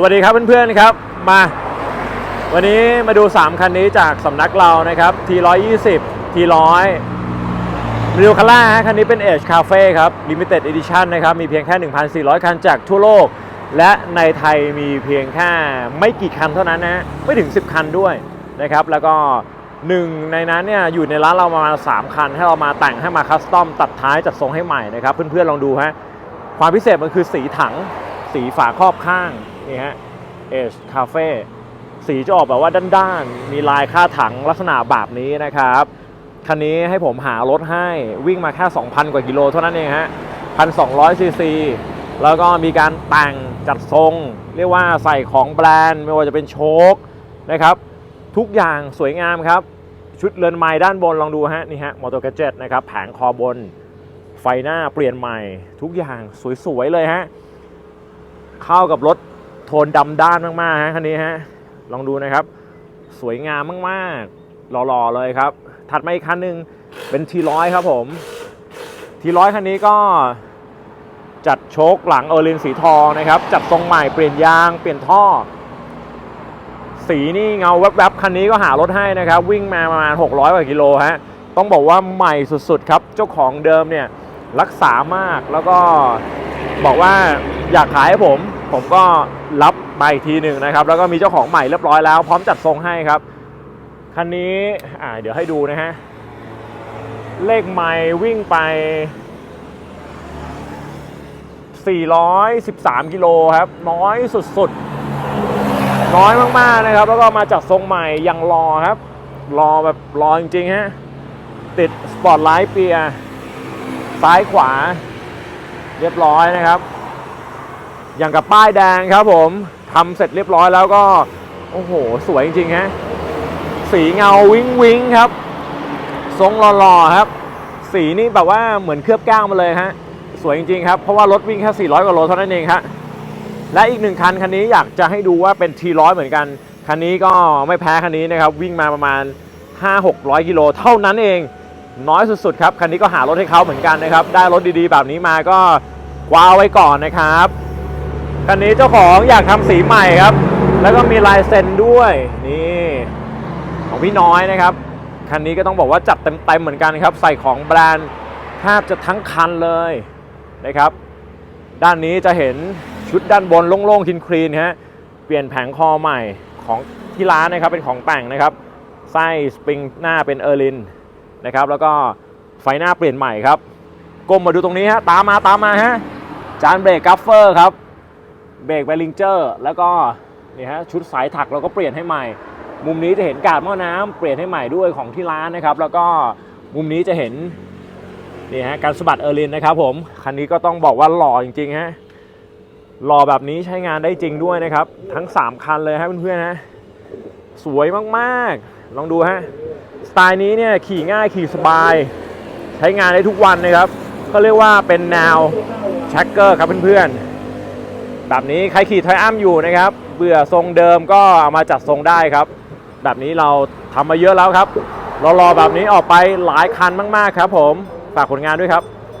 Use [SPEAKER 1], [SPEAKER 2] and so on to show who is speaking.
[SPEAKER 1] สวัสดีครับเพื่อนๆครับมา วันนี้มาดู 3 คันนี้จากสำนักเรานะครับ T120 T100 มาดูคันแรกฮะคันนี้เป็น Edge Cafe ครับ Limited Edition นะครับ มีเพียงแค่ 1,400 คันจากทั่วโลก และในไทยมีเพียงแค่ไม่กี่คันเท่านั้นนะฮะไม่ถึง 10 คันด้วยนะครับ แล้วก็หนึ่งในนั้นเนี่ยอยู่ในร้านเราประมาณ3คัน ให้เรามาแต่งให้มาคัสตอมตัดท้ายจัดทรงให้ใหม่นะครับ เพื่อนๆลองดูฮะความพิเศษมันคือสีถัง สีฝาครอบข้าง นี่ฮะ Edge Cafe สีจะออกแบบว่าด้านๆ มีลายค่าถังลักษณะแบบนี้นะครับ คันนี้ให้ผมหารถให้วิ่งมาแค่ 2,000 กว่ากิโลเท่านั้นเองฮะ1,200ซีซีแล้วก็มีการแต่งจัดทรง เรียกว่าใส่ของแบรนด์ไม่ว่าจะเป็นโชคนะครับ ทุกอย่างสวยงามครับ ชุดเรือนไม้ด้านบนลองดูฮะนี่ฮะมอเตอร์กเจ็ตนะครับแผงคอบน ไฟหน้าเปลี่ยนใหม่ ทุกอย่างสวยๆเลยฮะเข้ากับรถ โทนดำด้านมากๆฮะคันนี้ฮะลองดูนะครับ สวยงามมากๆหล่อๆเลยครับ ถัดมาอีกคันหนึ่งเป็นทีร้อยครับผมทีร้อยคันนี้ก็จัดโชคหลังเออร์ลินสีทองนะครับ จัดทรงใหม่เปลี่ยนยางเปลี่ยนท่อ สีนี่เงาแวบๆคันนี้ก็หารถให้นะครับ วิ่งมาประมาณ 600กว่ากิโลฮะต้องบอกว่าใหม่สุดๆครับ เจ้าของเดิมเนี่ยรักษามากแล้วก็บอกว่าอยากขายให้ผม ผมก็รับมาอีกทีหนึ่งนะครับ แล้วก็มีเจ้าของใหม่เรียบร้อยแล้ว พร้อมจัดทรงให้ครับ คันนี้อ่าเดี๋ยวให้ดูนะฮะ เลขไมล์วิ่งไป 413 กิโลครับ น้อยสุดๆ น้อยมากๆนะครับ แล้วก็มาจากทรงใหม่ยังรอครับ รอแบบรอจริงๆฮะ ติดสปอร์ตไลท์เปียร์ซ้ายขวา เรียบร้อยนะครับ อย่างกับป้ายแดงครับผมทำเสร็จเรียบร้อยแล้วก็ โอ้โห สวยจริงๆฮะสีเงาวิ้งวิ้งครับ ทรงหล่อๆครับ สีนี่แบบว่าเหมือนเคลือบแก้วมาเลยฮะสวยจริงๆครับ เพราะว่ารถวิ่งแค่ 400กว่าโลเท่านั้นเองฮะและอีกหนึ่งคัน คันนี้อยากจะให้ดูว่าเป็น T100 เหมือนกัน คันนี้ก็ไม่แพ้คันนี้นะครับ วิ่งมาประมาณ 5-600กิโลเท่านั้นเอง น้อยสุดๆครับ คันนี้ก็หารถให้เขาเหมือนกันนะครับ ได้รถดีๆ แบบนี้มาก็คว้าไว้ก่อนนะครับ คันนี้เจ้าของอยากทำสีใหม่ครับ แล้วก็มีลายเซ็นด้วยนี่ของพี่น้อยนะครับ คันนี้ก็ต้องบอกว่าจัดเต็มๆเหมือนกันครับ ใส่ของแบรนด์แทบจะทั้งคันเลยนะครับ ด้านนี้จะเห็นชุดด้านบนโล่งๆคลีนๆฮะเปลี่ยนแผงคอใหม่ของที่ร้านนะครับเป็นของแต่งนะครับไส้สปริงหน้าเป็นเออร์ลินนะครับ แล้วก็ไฟหน้าเปลี่ยนใหม่ครับก้มมาดูตรงนี้ฮะตามมาตามมาฮะจานเบรกกัฟเฟอร์ครับ เบรกแบลิงเจอร์ แล้วก็นี่ฮะชุดสายถักเราก็เปลี่ยนให้ใหม่ มุมนี้จะเห็นกาดหม้อน้ำเปลี่ยนให้ใหม่ด้วยของที่ร้านนะครับ แล้วก็มุมนี้จะเห็นนี่ฮะการสะบัดเออร์ลินนะครับผมคันนี้ก็ต้องบอกว่าหล่อจริงๆฮะหล่อแบบนี้ใช้งานได้จริงด้วยนะครับ ทั้ง 3 คันเลยฮะเพื่อนๆฮะสวยมากๆ ลองดูฮะสไตล์นี้เนี่ยขี่ง่ายขี่สบาย ใช้งานได้ทุกวันนะครับ ก็เรียกว่าเป็นแนวแช็กเกอร์ครับเพื่อนๆ แบบนี้ใครขี่ไทอัมอยู่นะครับ เบื่อทรงเดิมก็เอามาจัดทรงได้ครับ แบบนี้เราทำมาเยอะแล้วครับรอๆแบบนี้ออกไปหลายคันมากๆครับ ผมฝากผลงานด้วยครับ